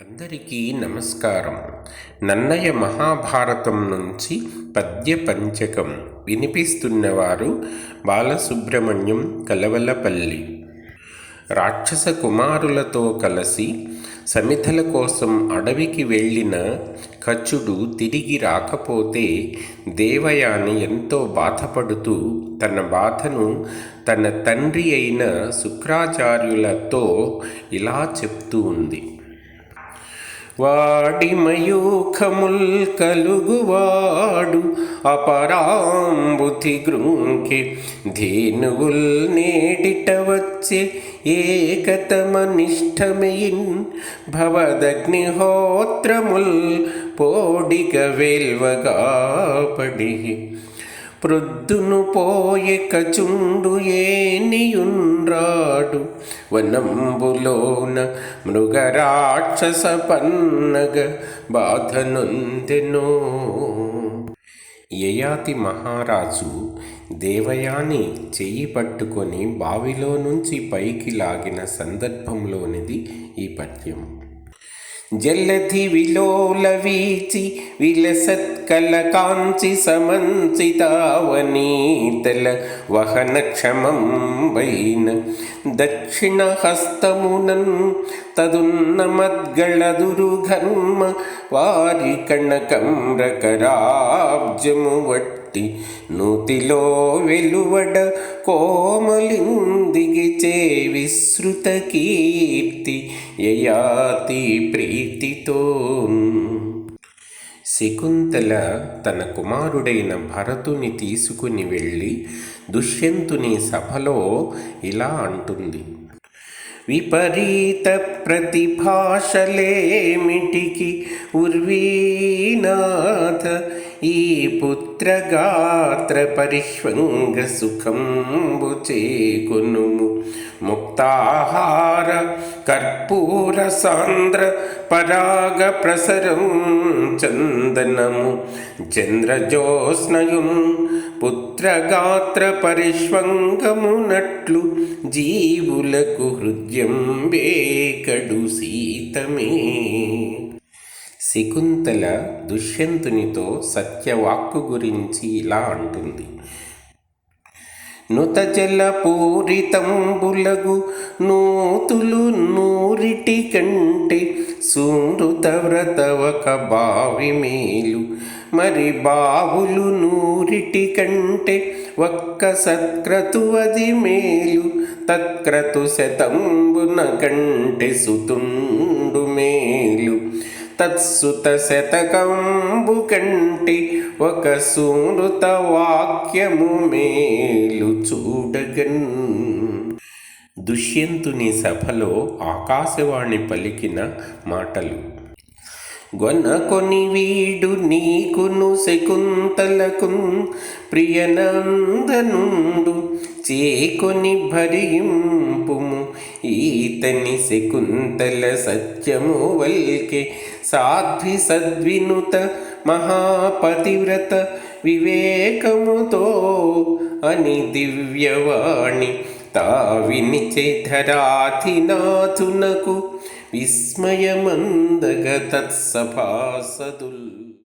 అందరికీ నమస్కారం. నన్నయ్య మహాభారతం నుంచి పద్య పంచకం వినిపిస్తున్నవారు బాలసుబ్రహ్మణ్యం కలవలపల్లి. రాక్షస కుమారులతో కలిసి సమితల కోసం అడవికి వెళ్ళిన కచుడు తిరిగి రాకపోతే దేవయాని ఎంతో బాధపడుతూ తన బాధను తన తండ్రి అయిన శుక్రాచార్యులతో ఇలా చెప్తూ ఉంది. వాడి మయూఖముల్ కలుగువాడు అపరాంబుతి గృంకి ధీనువుల్ నేడిట వచ్చే ఏకతమనిష్టమయిన్ భవదగ్నిహోత్రముల్ పోడిగ వేల్వగా పడి ప్రొద్దును పోయే కచుండు ఏనియుండ్రాడు. వనంబులోన మృగరాక్షస పన్నగ బాధనొందెనో. యయాతి మహారాజు దేవయాని చెయ్యి పట్టుకొని బావిలో నుంచి పైకి లాగిన సందర్భంలోనిది ఈ పద్యం. జలధి విలోల వీచి విలసత్కల కాంచి సమంచితావనీతల వహన క్షమం వైన దక్షిణ హస్తమునన్ తదున్న వారి కణకంరకరాబ్జము వట్టి నూతిలో వెలువడ కోమలింగ విశ్రుతకీర్తి యయాతి ప్రీతితో. శకుంతల తన కుమారుడైన భరతుని తీసుకుని వెళ్ళి దుష్యంతుని సభలో ఇలా అంటుంది. విపరీత ప్రతిభాషలేమిటికి ఉర్వీనాథ ఈ పుత్రగాత్ర పరిష్వంగ సుఖంబు చేకును ముక్తాహార కర్పూర సాంద్ర పరాగ ప్రసరం చందనము. చంద్రజోస్నయం పుత్రగాత్ర పరిష్వంగమునట్లు జీవులకు హృదయం వేకడు సీతమే. శకుంతల దుష్యంతునితో సత్యవాక్కు గురించి ఇలా అంటుంది నుతజల పూరితంబులగు నూతులు నూరిటి కంటే సూరుతవ్రతవక బావి మేలు. మరి బావులు నూరిటి కంటే ఒక్క సత్క్రతువది మేలు. తత్క్రతు శతంబున కంటే సుతుండు మేలు. తత్సుత శతకంబు కంటి ఒక సూనృత వాక్యము మేలు చూడగన్. దుష్యంతుని సభలో ఆకాశవాణి పలికిన మాటలు. గొనకొని వీడు నీకును శకుంతలకు ప్రియనందనుండు. చేకొని భరింపుము ఈతని శకుంతల సత్యము వల్కె. సాధ్వి సద్వినుత మహాపతివ్రత వివేకముతో అని దివ్యవాణి. తావిని చేధరాధినాథునకు విస్మయమందగ తత్సభాసదుల్